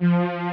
อ๋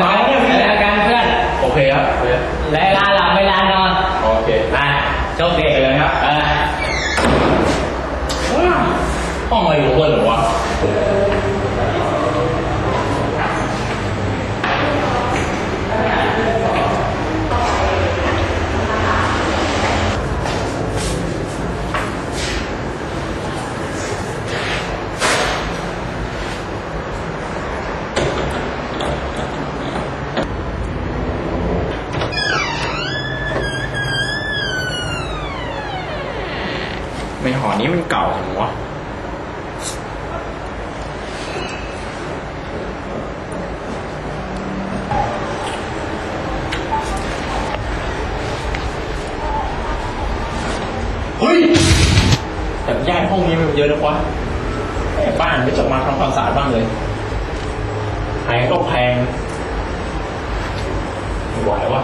ไม่เจอกันเมาเนี่ยพี่เจอกันเพื่อนโอเคครับโอเคเวลาหลับเวลานอน โอเคไปโชคดีไปเลยครับเออว้าวห้องอะไรอยู่บนเหรอวะ นี้มันเก่าจังวะเฮ้ยแต่ย้ายห้องนี้มันเยอะนะวะไอ้บ้านไม่จะมาทำความสะอาดบ้างเลยแพงก็แพงไหววะ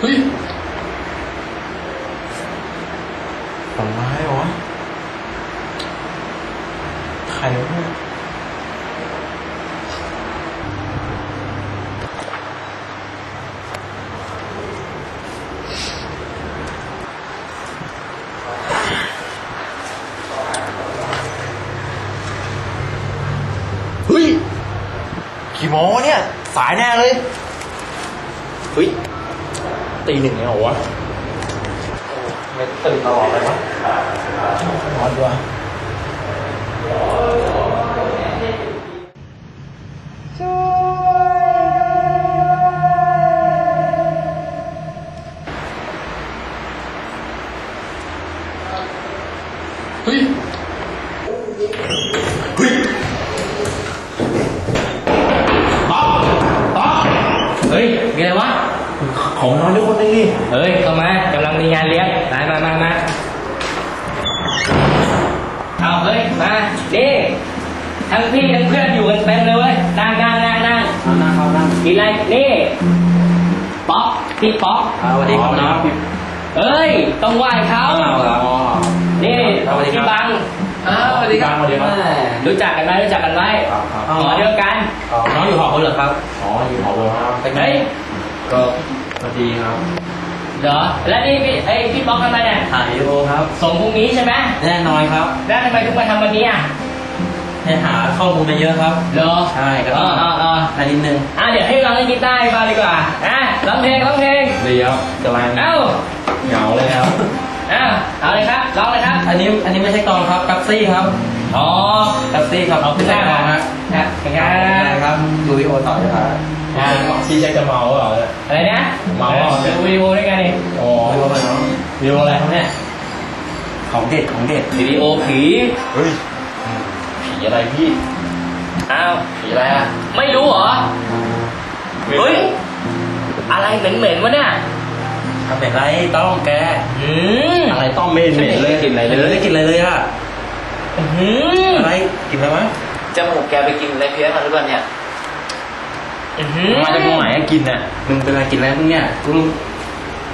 เฮ้ยผลไม้เหรอวะใครวะเนี่ยเฮ้ย กี่ โมงวะเนี่ย สายแน่เลยเฮ้ยตีหนึ่งเนี่ยเหรอวะไม่ตื่นตลอดเลยวะนอนดีกว่า กินอะไรนี่ป๊อกพี่ป๊อกสวัสดีครับน้องเอ้ย ต้องไหว้เขาอ๋อนี่สวัสดีครับพี่บังอ้าวสวัสดีครับสวัสดีครับรู้จักกันไหมรู้จักกันไหมอ๋อหอเดียวกันน้องอยู่หอคนเหรอครับอ๋ออยู่หอคนครับเฮ้ยก็สวัสดีครับเหรอแล้วนี่พี่ไอยพี่ป๊อกทำไมเนี่ยถ่ายวิดีโอครับส่งพรุ่งนี้ใช่ไหมแน่นอนครับแล้วทำไมถึงมาทำวันนี้อะ ให้หาข้อมูลมาเยอะครับ เหรอใช่ครับอ่าอ่าอ่าอันนิดนึงอะเดี๋ยวให้ร้องเล่นกีตาร์ให้ฟังดีกว่าอะร้องเพลงร้องเพลงเดี๋ยวกำลังเอ้าเหงาเลยครับอะเอาเลยครับร้องเลยครับ อันนี้อันนี้ไม่ใช่กองครับกัปซี่ครับอ๋อกัปซี่ครับไม่ใช่กองฮะครับเป็นไงครับดูวิดีโอต่อเลยครับอะชี้ใช้จะเมาเหรอเนี่ยอะไรนะเมาอะดูวิดีโอด้วยกันนี่อ๋อวิดีโออะไรเนาะวิดีโออะไรครับเนี่ยของเด็ดของเด็ดวิดีโอผีเฮ้ย ผีอะไรพี่ อ้าวผีอะไรอะ ไม่รู้เหรอ เฮ้ย อะไรเหม็นๆวะเนี่ยทำเป็นไรต้องแก อืมอะไรต้องเมนเมนเลยกินอะไรเลเลยยได้กินอะไรเลยอะอืมอะไรกินอะไรวะจมูกแกไปกินอะไรเพี้ยนมาหรือเปล่าเนี่ยอืมาจากตรงไหนอะกินเนี่ยมึงเป็นอะไรกินอะไรมึงเนี่ยกู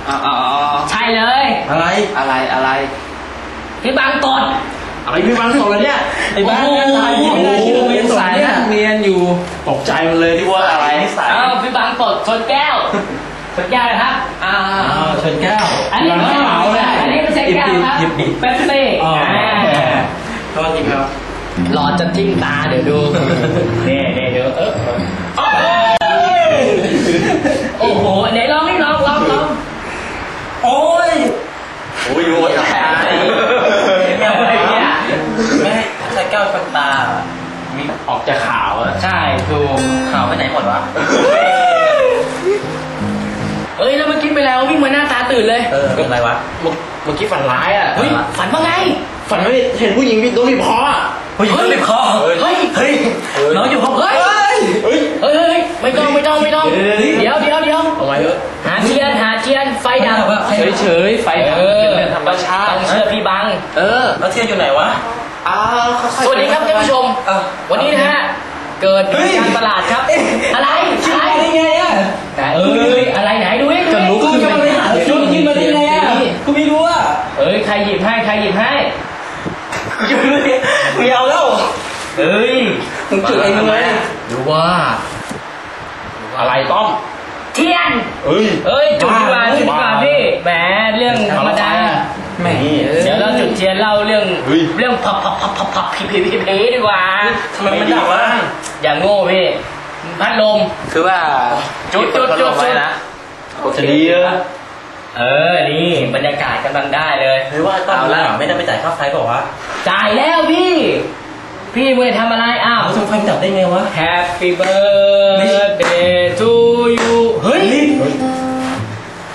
อ๋ออ๋ออ๋อใช่เลย อะไร อะไรอะไรพี่บางกด อะไรพี่บางสดเลยเนี่ยไอ้บ้าโอ้โหตายไม่ได้คิดว่าเป็นสายเนี่ยเรียนอยู่ตกใจมันเลยที่ว่าอะไรนิสัยเอ้าพี่บางกดชนแก้วชนแก้วนะครับอ่าอ้าวชนแก้วอันนี้ไม่ใช่อันนี้ไม่ใช่แก้วครับหยิบดิเป๊ปซี่อ๋ออ่าโทษทีครับหลอดจะทิ้งตาเดี๋ยวดูนี่นี่เดี๋ยวเออโอ้โหไหนลองนี่ลองลองลอง โอ้ย โอ้ยโอ้ย อะไรเนี่ย แม่ใช้แก้วชนตามีออกจะขาวอะใช่ถูกข่าวไปไหนหมดวะ เอ้ยแล้วเมื่อกี้ไปแล้ววิ่งมาหน้าตาตื่นเลยเออเป็นอะไรวะ เมื่อเมื่อกี้ฝันร้ายอะเฮ้ยฝันว่าไง ฝันว่าเห็นผู้หญิงโดนบีบคออะผู้หญิงรีบคอเฮ้ยเฮ้ยน้องอยู่ห้องเฮ้ยเฮ้ยเฮ้ยเฮ้ยไม่ต้องไม่ต้องไม่ต้องเดี๋ยวเดี๋ยวเดี๋ยวเอาไว้เถอะหาเทียนหาเทียนไฟดับเฉยเฉยๆไฟดับเออเป็นเรื่องธรรมชาติต้องเชื่อพี่บัง เออแล้วเทียนอยู่ไหนวะ อ้าวค่อยๆสวัสดีครับท่านผู้ชมเอ้าวันนี้นะฮะ เกิดเหตุการณ์ประหลาดครับ อะไรคิดอะไรมาได้ไงอะเอ้ยอะไรไหนดูดิจะรู้กูจะมาไปหาชุดขึ้นมาได้ไงอะกูไม่รู้อะเอ้ย ใครหยิบให้ ใครหยิบให้กูไม่รู้เนี่ยไม่เอาแล้วเอ้ยมึงจุดเองมึงเลยดูว่า อะไรต้อม เทียน เอ้ย เอ้ย จุดดีกว่าจุดดีกว่าพี่ แหม เรื่องธรรมดา แหมเดี๋ยวเราจุดเทียนเล่าเรื่องเฮ้ยเรื่องพับพับพับพับพับพีพีพีพีดีกว่าทำไมมันดับวะอย่างโง่พี่พัดลมคือว่าจุดจุดจุดไว้นะจะดีเออเออ นี่ บรรยากาศกำลังได้เลยหรือว่าต้องเอาละไม่ได้ไปจ่ายค่าไฟเปล่าวะจ่ายแล้วพี่ พี่เมื่อทำอะไร อ้าวเอาทำไฟดับได้ไงวะ Happy birthday to you เฮ้ยเ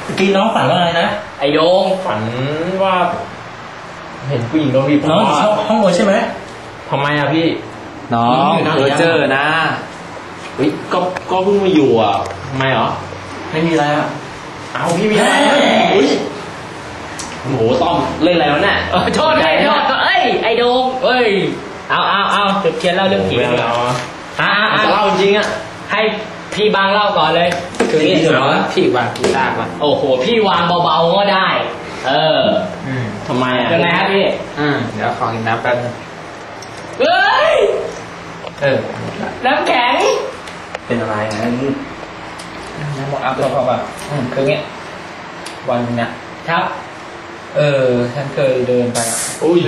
มื่อกี้น้องฝันว่าอะไรนะไอโดงฝันว่า เห็นผู้หญิงโดนบีบคน้องออยู่ห้องบนใช่ไหมทำไมอะพี่ น้องอยู่นะเพอเจอนะเฮ้ยก็ก็เพิ่งมาอยู่อะทำไมเหรอไม่มีอะไรอะเอาพี่มีอะไรอุ้ยโอ้โหต้อมเล่นอะไรวะเนี่ยเออโทษไอ้โทษเอ้ยไอโดงเอ้ยเอาเอาเอาจุดเทียนเล่าเรื่องผีไม่ดีกว่าเอาอ่าเอาจะอ่าเล่าจริงๆอะให้ พี่บางเล่าก่อนเลย คือนี่เหรอพี่วางกีตาร์มาโอ้โห พี่วางเบาๆก็ได้ เออทำไมอะยังไงครับพี่อืมเดี๋ยวขอกินน้ำแป๊บนึงเฮ้ยเออน้ำแข็ง เป็นอะไรนะน้ำหมดอัพแล้วพอป่ะอืมคือเงี้ยวันเนี้ยครับ เออ ฉันเคยเดินไปอะอุ้ย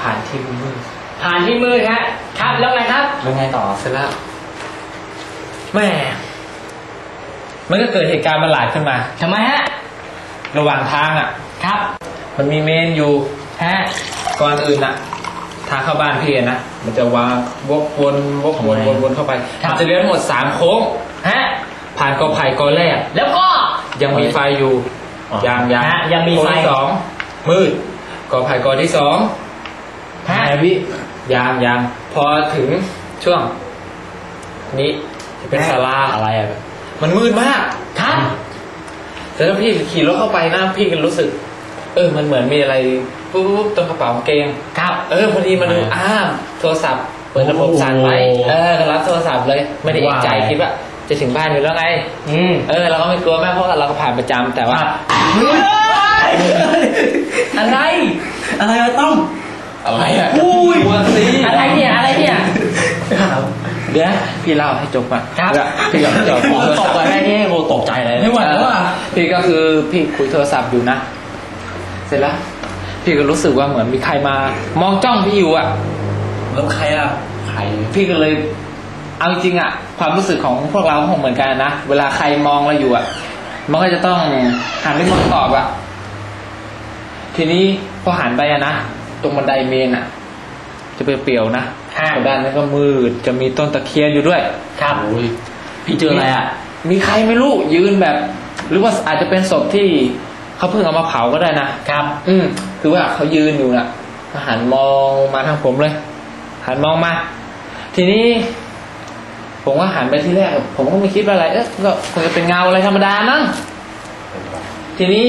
ผ่านที่มืดผ่านที่มืดฮะครับแล้วไงครับแล้วไงต่อเสร็จแล้ว แม่มันก็เกิดเหตุการณ์ประหลาดขึ้นมา ทำไมฮะ ระหว่างทางอะ ครับ มันมีเมนอยู่ ฮะ ก่อนอื่นอะ ทางเข้าบ้านพี่อะนะ มันจะวางวกวนวกวนวนวนเข้าไปครับ มันจะเลี้ยวทั้งหมดสามโค้ง ฮะ ผ่านกอไผ่กอแรก แล้วก็ ยังมีไฟอยู่ อ๋อยังยังฮะยังมีไฟ โค้ที่สอง มืด กอไผ่กอที่สอง ฮะไงพี่ยังยังพอถึงช่วง นี้จะ เป็นศาลาอะไรอะมันมืดมากครับแล้วพี่ขี่รถเข้าไปนะพี่ก็รู้สึก เออ มันเหมือนมีอะไรปุ๊บปุ๊บตรงกระเป๋ากางเกงครับ เออพอดีมาดูอ้ามโทรศัพท์เปิดระบบสั่นไว้โอ้โหเออก็รับโทรศัพท์เลย ไม่ได้เอกใจว่าไงคิดว่าจะถึงบ้านอยู่แล้วไงอืมเออ เราก็ไม่กลัวแม่เพราะว่าเราก็ผ่านประจำแต่ว่าอะไร อะไรวะต้อมอะไรอะอุ้ยกลัวสิอะไรเนี่ยอะไรเนี่ยเดี๋ยวพี่เล่าให้จบอะครับแล้วพี่ก็จบโอ้ตกใจแม่นี่โอ้ตกใจเลยไม่ไหวแล้วอะพี่ก็คือพี่คุยโทรศัพท์อยู่นะ เสร็จแล้ว พี่ก็รู้สึกว่าเหมือนมีใครมา มองจ้องพี่อยู่อะแล้วใครอะใครพี่ก็เลยเอาจริงๆอะ ความรู้สึกของพวกเราก็คงเหมือนกันนะเวลาใครมองเราอยู่อะ มันก็จะต้องหันไปมองตอบอะทีนี้พอหันไปอะนะตรงบันไดเมนอะจะเปลี่ยวๆนะอ่า ด้านนั้นก็มืดจะมีต้นตะเคียนอยู่ด้วย ครับโอ้ยพี่เจออะไรอะ มีใครไม่รู้ยืนแบบ หรือว่าอาจจะเป็นศพที่เขาเพิ่งเอามาเผาก็ได้นะครับ อืมคือว่าเขายืนอยู่น่ะก็หันมองมาทางผมเลย หันมองมา ทีนี้ ผมก็หันไปที่แรก ผมก็ไม่คิดว่าอะไร เอ๊ะก็คงจะเป็นเงาอะไรธรรมดามั้งทีนี้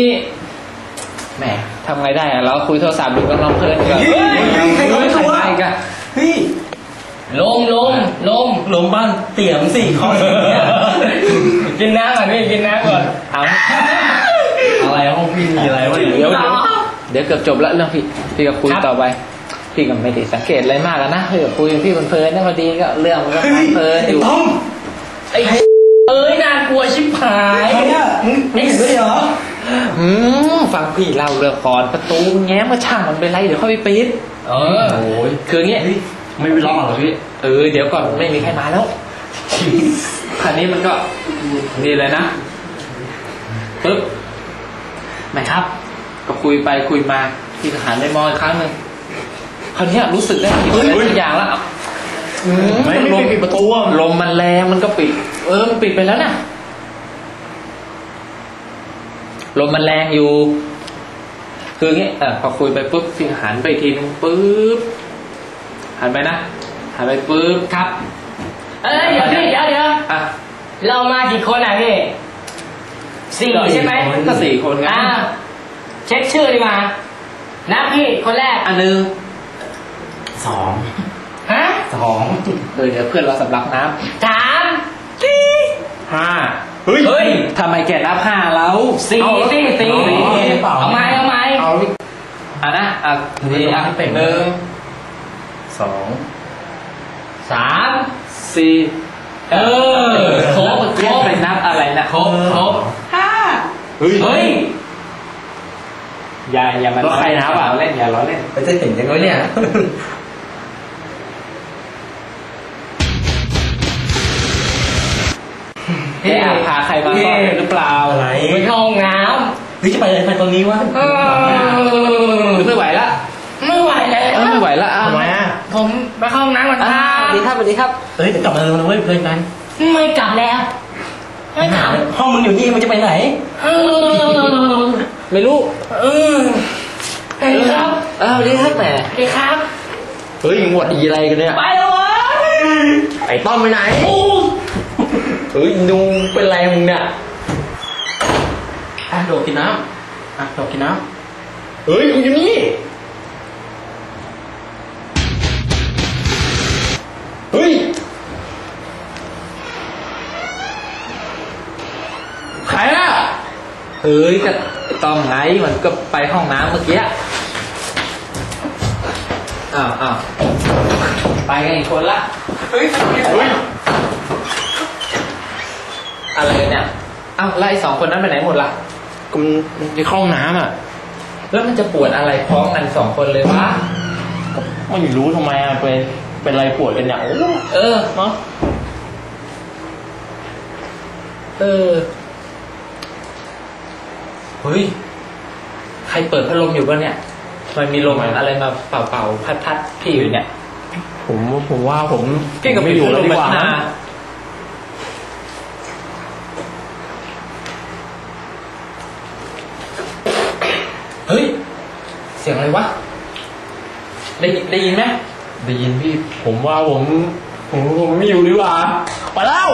แหมทำไงได้อะเราคุยโทรศัพท์อยู่กับน้องเพลินก็เฮ้ยเฮ้ยใครเขาไม่รู้อะใครกันเฮ้ย ลมลมลมลงบ้านเตี่ยมสี่คอยเนี่ยกินน้ำก่อนพี่กินน้ำก่อนเอาอะไรห้องพี่มีอะไรวะเดี๋ยวเดี๋ยวเดี๋ยวเกือบจบแล้วเรื่องพี่พี่ก็คุยครับต่อไปพี่ก็ไม่ได้สังเกตอะไรมากอะนะพี่ก็คุยกับพี่เพลินๆนะพอดีก็เรื่องมันก็เพลินๆไอ้อยู่ต้อมไอ้เอ้ยน่ากลัวชิบหายใครอะมึงไม่เห็นด้วยเหรออืมฟังพี่เล่าเรื่องก่อนประตูแง้มก็ช่างมันเป็นไรเดี๋ยวค่อยไปปิดเออโอ้ยคืออย่างเงี้ย ไม่ไปล็อกหรอพี่เออเดี๋ยวก่อนไม่มีใครมาแล้วคราวนี้มันก็นี่เลยนะปึ๊บแม่ครับ ก็คุยไปคุยมาพี่ก็หันไปมองอีกครั้งหนึ่งคราวเนี้ยรู้สึกได้ถึงอะไรบางอย่างแล้วอืมไม่ลไม่มปิดประตูอะลมมันแรงมันก็ปิด เออมันปิดไปแล้วนะลมมันแรงอยู่ คืออย่างงี้เออพอคุยไปปุ๊บพี่หันไปอีกทีนึงปุ๊บ หันไปนะหันไปปุ๊บครับ เอ้ยเดี๋ยวพี่เดี๋ยวเดี๋ยวอะเรามากี่คนอะพี่สี่ใช่ไหมก็สี่คนไงอ่าเช็คชื่อดีมานับพี่คนแรกอันหนึงสองฮะสองเออเดี๋ยวเพื่อนเราสำลักน้สามำห้าเฮ้ยเฮ้ยทำไมแกนับห้าแล้วสี่เอาสี่สี่เอาเอาเอาไหมเอาไหมเอาดิอะนะอะนี่อะให้เป็นหนึ่ง สองสามสี่เออครบเมื่อคกี้รบไปนับอะไรนะครบครบเฮ้ยเฮ้ยอย่าอย่ามาแล้วใครนับอะเล่นอย่าล้อเล่นไปจะเห็นยังไงเนี่ยแกแอบพาใครมาซ่อนหรือเปล่าอะไรไปเข้าห้องน้เฮ้ยจะไปอะไรไปตรงนี้วะำเออหรือไม่ไหวละไม่ไหวแล้วเออไม่ไหวละอะทำไมอะ ผมไปเข้าห้องน้ำก่อนคอะรัสวัสดีครับสวัสดีครับเฮ้ยเดี๋ยวกลับมาเลยนะเว้ยเพื่อนกันไม่กลับแล้ว ไม่กลับห้องมึงอยู่นี่มันจะไปไหน เออไม่รู้เออไปครับเออสวัสดีครับแหมไปครับ เฮ้ยหวดอีอะไรกันเนี่ย ไปแล้ววะไอ้ต้อมไปไหน โอ้เฮ้ยดูเป็นไรมึงเนี่ย อะโดดกินน้ำอะโดดกินน้ำเฮ้ยกูอยู่นี่ เฮ้ยก็ต้องไงมันก็ไปห้องน้ำเมื่อกี้อ้าวอ้าวไปกันอีกคนละเฮ้ยเฮ้ยอะไรเนี่ยอ้าวแล้วไอ้สองคนนั้นไปไหนหมดล่ะกูมันไปเข้าห้องน้ำอะแล้วมันจะปวดอะไรพร้อมกันสองคนเลยวะไม่รู้ทำไมอะเป็นเป็นอะไรปวดกันเนี่ยโอ้เออเนาะเออ เฮ้ย ใครเปิดพัดลมอยู่ปะเนี่ยมันมีลมอะไรมาเป่าๆพัดๆพี่อยู่เนี่ย ผมผมว่าผมพี่กับไม่อยู่แล้วดีกว่านะนะเฮ้ย เสียงอะไรวะ ได้ยินได้ยินไหมได้ยินพี่ ผมว่าผม ผมผมไม่อยู่ดีกว่า ไปแล้ว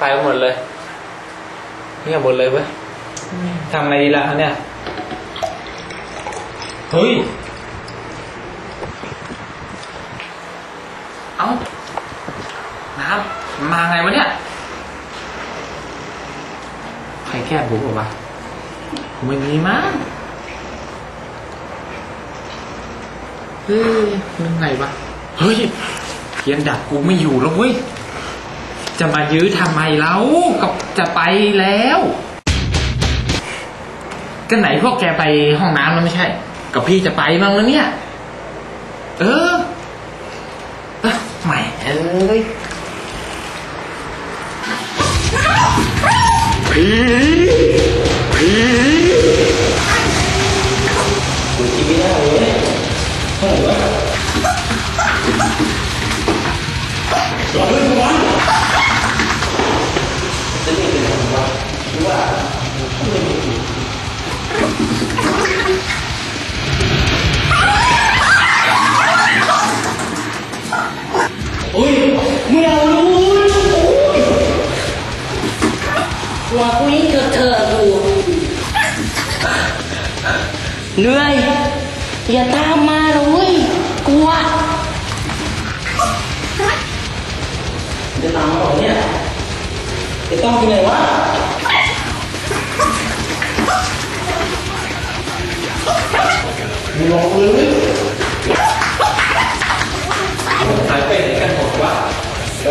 ไปหมดเลยเงียบหมดเลยเว้ยทำไงดีล่ะเนี่ย เฮ้ย เอ้า น้ำมาไงวะเนี่ย ใครแกล้งผมบอกว่าไม่มีมั้งเฮ้ยมันไงวะ เฮ้ยเพียนดักกูไม่อยู่แล้วเว้ย จะมายื้อทำไมแล้วก็จะไปแล้วก็ไหนพวกแกไปห้องน้ำแล้วไม่ใช่ กับพี่จะไปมั้งแล้วเนี่ย เออ เหนื่อย อย่าตามมาเลยกลัวจะตามมาเหรอเนี่ยจะต้องยังไงวะหายไปไหนกันหมดวะโด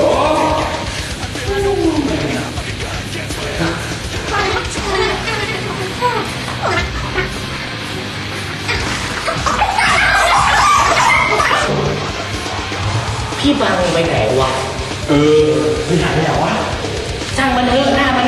พี่บังไปไหนวะ เออไปไหนไปไหนวะช่างมันเถอะหน้ามัน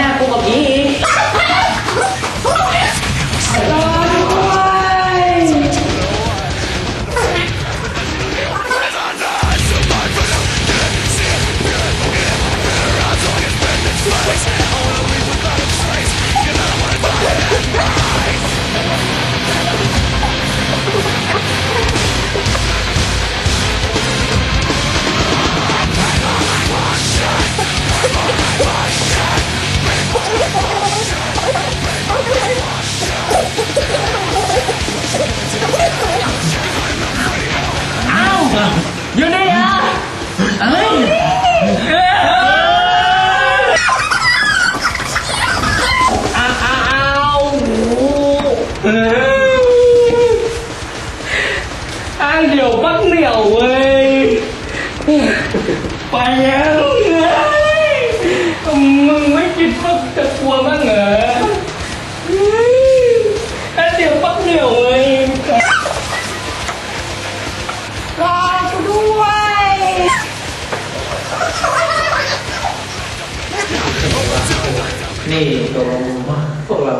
นี่ตกลงว่าพวกเรา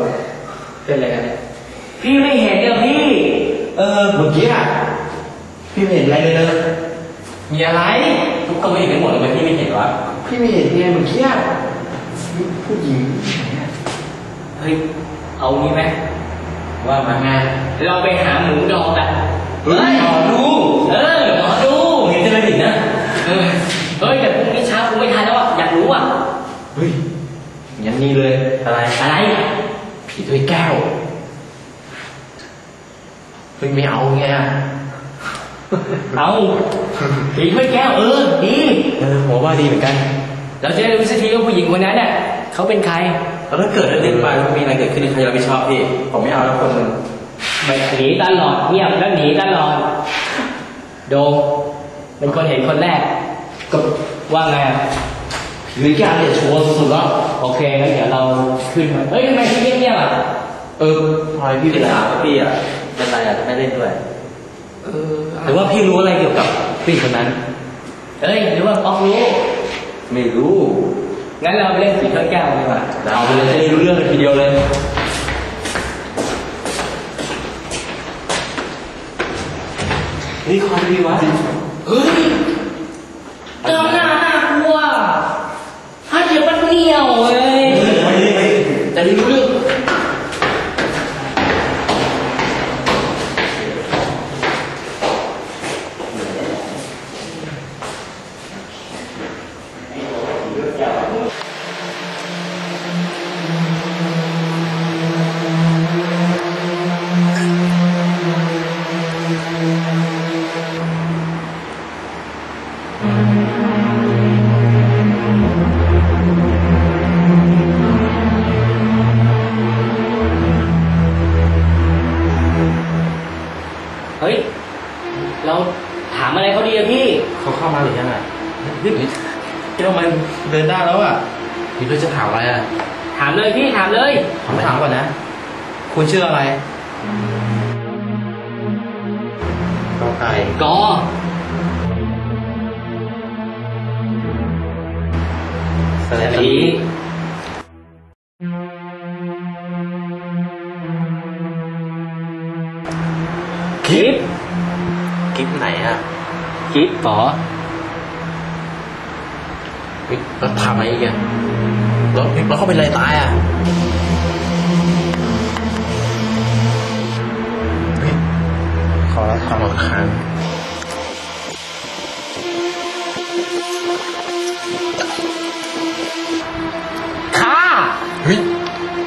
เป็นอะไรกันเนี่ยพี่ไม่เห็นเดี๋ยวพี่ เออเมื่อกี้อะพี่ไม่เห็นอะไรเลยนะมีอะไรทุกคนไม่เห็นกันหมดเลยพี่ไม่เห็นวะพี่ไม่เห็นไงเมื่อกี้อะผู้หญิงเฮ้ยเอางี้ไหมว่ามาไงเราไปหาหมูดองกันเฮ้ยหมอดูเออหมอดูเห็นจะไม่ผิดนะเออเฮ้ยแต่พรุ่งนี้เช้ากูไม่ทันแล้วอะอยากรู้อะเฮ้ย ยันนี่เลยอะไรอะไร ผีถ้วยแก้วเฮ้ยไม่เอาไงอะเอาผีถ้วยแก้วเออดีเออผมว่าดีเหมือนกัน เราจะได้รู้สักทีว่าผู้หญิงคนนั้นเนี่ยเขาเป็นใครแล้วถ้าเกิดเรื่องไปแล้วมีอะไรเกิดขึ้นใครจะรับผิดชอบพี่ผมไม่เอาแล้วคนหนึ่งไม่หนีตลอดเงียบแล้วหนีตลอดโดมเป็นคนเห็นคนแรก ก็ว่าไง อะผีถ้วยแก้วเนี่ยชัวร์สุดๆแล้วโอเคงั้นเดี๋ยวเราขึ้นมาเฮ้ยทำไมพี่เงียบๆอะเออพลอยพี่พี่เป็นไปไรถามว่าพี่อะเป็นไรอะจะไม่เล่นด้วย เออหรือว่าพี่รู้อะไรเกี่ยวกับผู้หญิงคนนั้นเอ้ยหรือว่าออกรู้ ไม่รู้งั้นเราไปเล่นผีถ้วยแก้วดีกว่าเอาไปเลยจะได้รู้เรื่องกันทีเดียวเลยนี่คอยดีวะเฮ้ยเติมหน้าหน้ากลัว 他也不是鸟哎。等一会儿。 คุณชื่ออะไรกอไก่กอสระสอีลีคลิปค ความรำคาญฆ่าเฮ้ย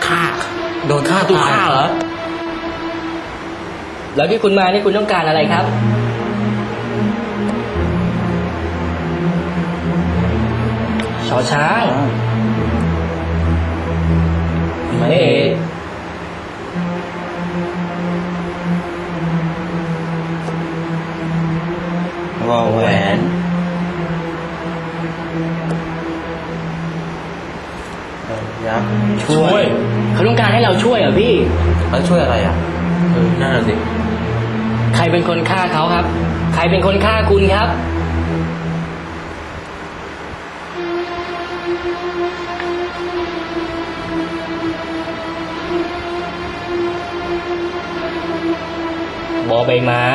ฆ่าโดนฆ่าตัวฆ่าเหรอ แล้วที่คุณมานี่คุณต้องการอะไรครับชอช้างมานี่ วอแหวน ยักษ์ช่วย เขาต้องการให้เราช่วยเหรอพี่แล้วช่วยอะไรอะเออนั่นน่ะสิ ใครเป็นคนฆ่าเขาครับ ใครเป็นคนฆ่าคุณครับ บอใบไม้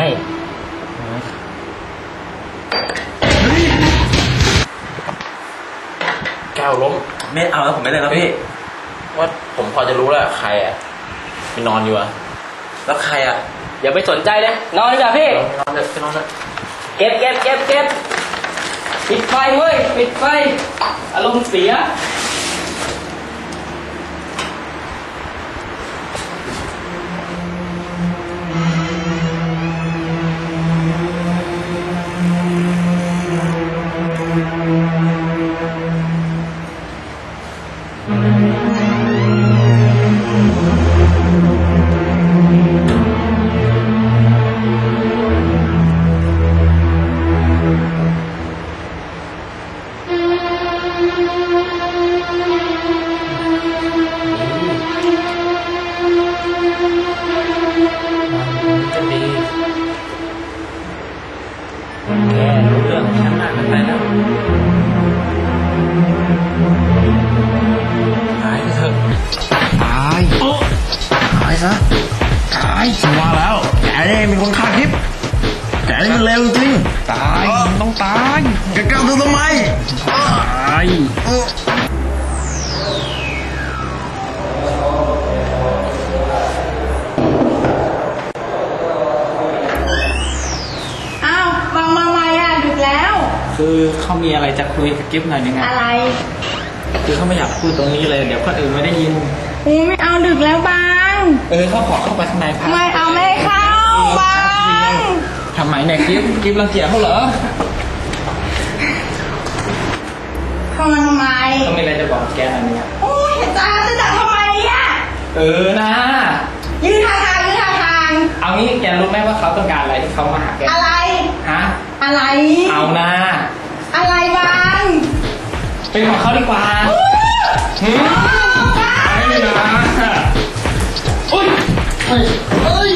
ก้วล้ม ไม่เอาแล้วผมไม่เล่นแล้วพี่ ว่าผมพอจะรู้แล้วใครอะไปนอนอยู่อะแล้วใครอะอย่าไปสนใจเลยนอนดีกว่าพี่ไปนอนเถอะไปนอนเถอะเก็บเก็บเก็บเก็บปิดไฟเว้ยปิดไฟอารมณ์เสีย อ้าวฟังมาใหม่อะดึกแล้ว คือเขามีอะไรจะคุยกับกิฟหน่อยยังไงอะไรคือเขาไม่อยากพูดตรงนี้เลย เดี๋ยวคนอื่นไม่ได้ยิน อูไม่เอาดึกแล้วบาง เออเขาขอเข้าไปข้างในพักไม่เอาไม่เข้าบางทำไมเนี่ยกิฟกิฟรังเกียจเขาเหรอ เข้ามาทำไมเขามีอะไรจะบอกแกหน่อยเนี่ยโอ้ยเห็นตาจะดักทำไมอะเออนะ ยืนทางทางยืนทางทาง เอางี้แกรู้ไหมว่าเขาต้องการอะไรที่เขามาหาแก อะไร ฮะ อะไร เอานะ อะไรบางเป็นของเขาดีกว่าหืมไม่นะอุ้ยเฮ้ย